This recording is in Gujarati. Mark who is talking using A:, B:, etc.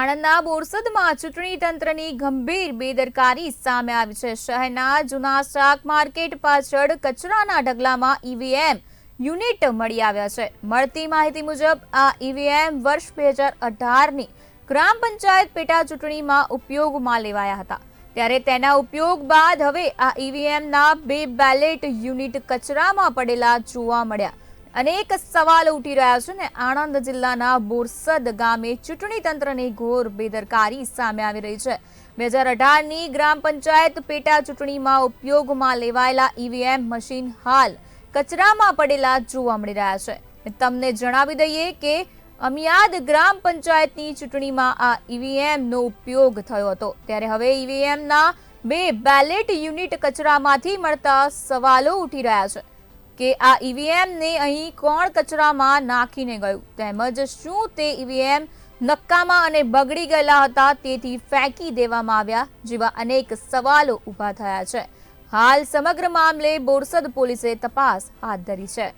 A: આણંદના બોરસદમાં ચૂંટણી તંત્રની ગંભીર બેદરકારી સામે આવી છે. શહેરના જૂના શાક માર્કેટ પાછળ કચરાના ઢગલામાં ઈવીએમ યુનિટ મળી આવ્યા છે. મળતી માહિતી મુજબ, આ ઈવીએમ વર્ષ બે હજાર અઢારની ગ્રામ પંચાયત પેટા ચૂંટણીમાં ઉપયોગમાં લેવાયા હતા. ત્યારે તેના ઉપયોગ બાદ હવે આ ઈવીએમના બે બેલેટ યુનિટ કચરામાં પડેલા જોવા મળ્યા. અનેક સવાલો ઉઠી રહ્યા છે ને આણંદ જિલ્લાના બોરસદ ગામે ચૂંટણી તંત્રની ઘોર બેદરકારી સામે આવી રહી છે. બે હજાર અઢારની ગ્રામ પંચાયત પેટા ચૂંટણીમાં ઉપયોગમાં લેવાયેલા ઈવીએમ મશીન હાલ કચરામાં પડેલા જોવા મળી રહ્યા છે. તમને જણાવી દઈએ કે અમિયાદ ગ્રામ પંચાયતની ચૂંટણીમાં આ ઈવીએમનો ઉપયોગ થયો હતો. ત્યારે હવે ઈવીએમના બે બેલેટ યુનિટ કચરામાંથી મળતા સવાલો ઉઠી રહ્યા છે. કે આ ઈવીએમને અહીં કોણ કચરામાં નાખીને ગયું? તેમજ શું તે ઈવીએમ નક્કામાં અને બગડી ગયેલા હતા તેથી ફેંકી દેવામાં આવ્યા જેવા અનેક સવાલો ઊભા થયા છે. હાલ સમગ્ર મામલે બોરસદ પોલીસે તપાસ હાથ ધરી છે.